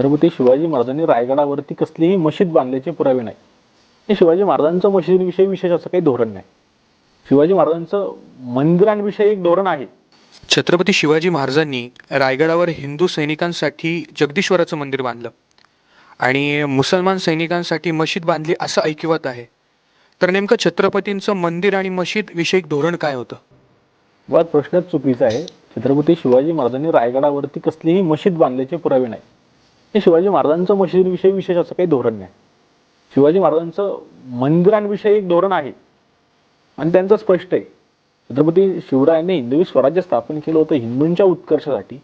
छत्रपती शिवाजी महाराजांनी रायगडावरती कसलीही मशीद बांधल्याचे पुरावे नाही. हे शिवाजी महाराजांचं मशिदीविषयी विशेष असं काही धोरण नाही. शिवाजी महाराजांचं मंदिरांविषयी एक धोरण आहे. छत्रपती शिवाजी महाराजांनी रायगडावर हिंदू सैनिकांसाठी जगदीश्वराचं मंदिर बांधलं. आणि मुसलमान सैनिकांसाठी मशीद बांधली असं ऐकिवत आहे. तर नेमकं छत्रपतींचं मंदिर आणि मशीद विषयक धोरण काय होतं? मुळात प्रश्नच चुकीचा आहे. छत्रपती शिवाजी महाराजांनी रायगडावरती कसलीही मशीद बांधल्याचे पुरावे नाही. हे शिवाजी महाराजांचं मशिदीविषयी विशेष असं काही धोरण नाही. शिवाजी महाराजांचं मंदिरांविषयी एक धोरण आहे. आणि त्यांचं स्पष्ट आहे. छत्रपती शिवरायांनी हिंदवी स्वराज्य स्थापन केलं होतं हिंदूंच्या उत्कर्षासाठी.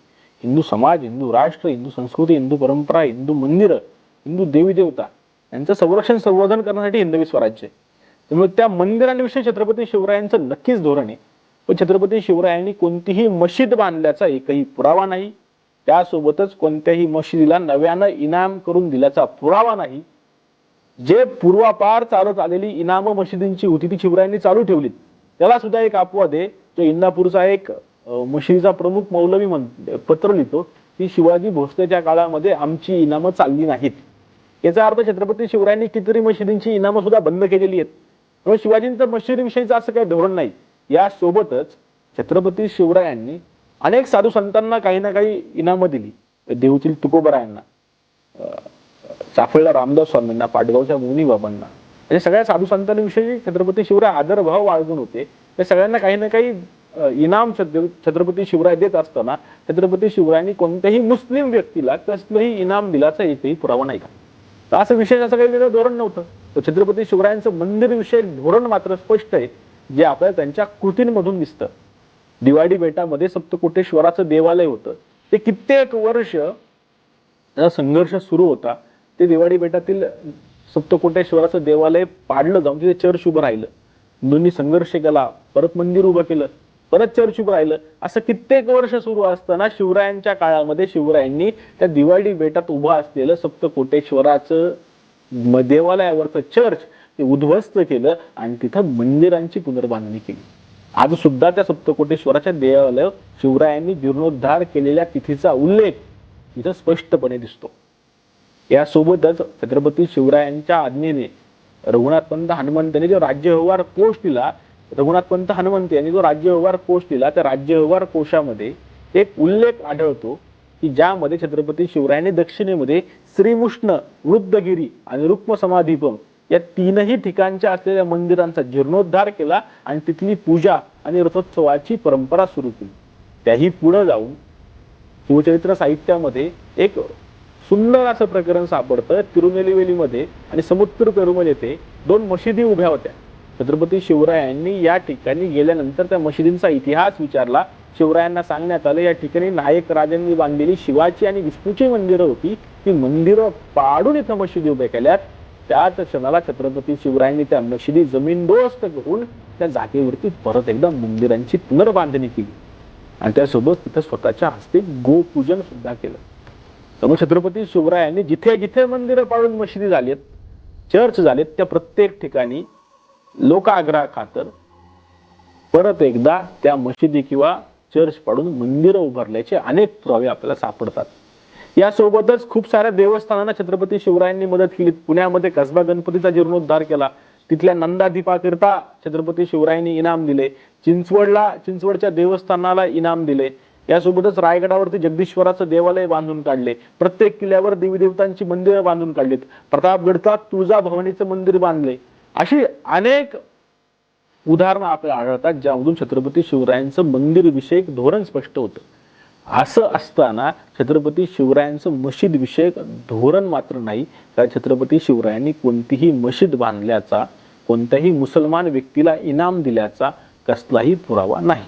हिंदू समाज हिंदू राष्ट्र हिंदू संस्कृती हिंदू परंपरा हिंदू मंदिरं हिंदू देवी देवता यांचं संरक्षण संवर्धन करण्यासाठी हिंदवी स्वराज्य आहे. त्यामुळे त्या मंदिरांविषयी छत्रपती शिवरायांचं नक्कीच धोरण आहे. पण छत्रपती शिवरायांनी कोणतीही मशीद बांधल्याचा एकही पुरावा नाही. त्यासोबतच कोणत्याही मशिदीला नव्यानं इनाम करून दिल्याचा पुरावा नाही. जे पूर्वापार चालत आलेली इनाम मशिदींची होती ती शिवरायांनी चालू ठेवलीत. त्याला सुद्धा एक अपवाद आहे. जो इंदापूरचा एक मशिदीचा प्रमुख मौलवी म्हण पत्र लिहितो की शिवाजी भोसलेच्या काळामध्ये आमची इनामं चालली नाहीत. याचा अर्थ छत्रपती शिवरायांनी कितीतरी मशिदींची इनामं सुद्धा बंद केलेली आहेत. त्यामुळे शिवाजींचं मशिदीविषयीचं असं काही धोरण नाही. यासोबतच छत्रपती शिवरायांनी अनेक साधू संतांना काही ना काही इनामं दिली. देऊतील तुकोबरायांना चाफळला रामदास स्वामींना पाटगावच्या मुनी बाबांना. म्हणजे सगळ्या साधू संतांविषयी छत्रपती शिवराय आदरभाव बाळगून होते. त्या सगळ्यांना काही ना काही इनाम छत्रपती शिवराय देत असताना छत्रपती शिवरायांनी कोणत्याही मुस्लिम व्यक्तीला कसलंही इनाम दिल्याचा एकही पुरावा नाही का? तर असं विशेष असं काही वेगळं धोरण नव्हतं. तर छत्रपती शिवरायांचं मंदिरविषयक धोरण मात्र स्पष्ट आहे जे आपल्याला त्यांच्या कृतींमधून दिसतं. दिवाडी बेटामध्ये सप्तकोटेश्वराचं देवालय होतं. ते कित्येक वर्ष संघर्ष सुरू होता. ते दिवाडी बेटातील सप्तकोटेश्वराचं देवालय पाडलं जाऊन तिथे चर्च उभं राहिलं. दोन्ही संघर्ष केला परत मंदिर उभं केलं परत चर्च उभं राहिलं. असं कित्येक वर्ष सुरू असताना शिवरायांच्या काळामध्ये शिवरायांनी त्या दिवाडी बेटात उभं असलेलं सप्तकोटेश्वराचं देवालयावरचं चर्च ते उद्ध्वस्त केलं आणि तिथं मंदिरांची पुनर्बांधणी केली. आज सुद्धा त्या सप्तकोटेश्वराच्या देवालय शिवरायांनी जीर्णोद्धार केलेल्या तिथीचा उल्लेख इथं स्पष्टपणे दिसतो. यासोबतच छत्रपती शिवरायांच्या आज्ञेने रघुनाथपंत हनुमंतांनी जो राज्य व्यवहार कोश दिला रघुनाथपंत हनुमंत यांनी जो राज्य व्यवहार कोश दिला त्या राज्य व्यवहार कोशामध्ये एक उल्लेख आढळतो की ज्यामध्ये छत्रपती शिवरायांनी दक्षिणेमध्ये श्रीमुष्ण वृद्धगिरी आणि रुक्म समाधीपम या तीनही ठिकाणच्या असलेल्या मंदिरांचा जीर्णोद्धार केला आणि तिथली पूजा आणि रथोत्सवाची परंपरा सुरू केली. त्याही पुढे जाऊन शिवचरित्र साहित्यामध्ये एक सुंदर असं प्रकरण सापडतं. तिरुनेलीवेलीमध्ये आणि समुद्र पेरुमल येथे दोन मशिदी उभ्या होत्या. छत्रपती शिवरायांनी या ठिकाणी गेल्यानंतर त्या मशिदींचा इतिहास विचारला. शिवरायांना सांगण्यात आलं या ठिकाणी नायक राजांनी बांधलेली शिवाची आणि विष्णूची मंदिरं होती. ती मंदिरं पाडून इथं मशिदी उभ्या केल्यात. त्याच क्षणाला छत्रपती शिवरायांनी त्या मशिदी जमीनदोस्त करून त्या जागेवरती परत एकदा मंदिरांची पुनर्बांधणी केली. आणि त्यासोबत तिथं स्वतःच्या हस्ते गोपूजन सुद्धा केलं. त्यामुळे छत्रपती शिवरायांनी जिथे जिथे मंदिरं पाडून मशिदी झालीत चर्च झालेत त्या प्रत्येक ठिकाणी लोकाग्रहा खातर परत एकदा त्या मशिदी किंवा चर्च पाडून मंदिरं उभारल्याचे अनेक पुरावे आपल्याला सापडतात. यासोबतच खूप साऱ्या देवस्थानांना छत्रपती शिवरायांनी मदत केली. पुण्यामध्ये कसबा गणपतीचा जीर्णोद्धार केला. तिथल्या नंदादीपाकरिता छत्रपती शिवरायांनी इनाम दिले. चिंचवडला चिंचवडच्या देवस्थानाला इनाम दिले. यासोबतच रायगडावरती जगदीश्वराचं देवालय बांधून काढले. प्रत्येक किल्ल्यावर देवी देवतांची मंदिरं बांधून काढलीत. प्रतापगडचा तुळजा भवानीचं मंदिर बांधले. अशी अनेक उदाहरणं आपल्याला आढळतात ज्यामधून छत्रपती शिवरायांचं मंदिर विषयक धोरण स्पष्ट होतं. असं असताना छत्रपती शिवरायांचं मशीद विषयक धोरण मात्र नाही. कारण छत्रपती शिवरायांनी कोणतीही मशीद बांधल्याचा कोणत्याही मुसलमान व्यक्तीला इनाम दिल्याचा कसलाही पुरावा नाही.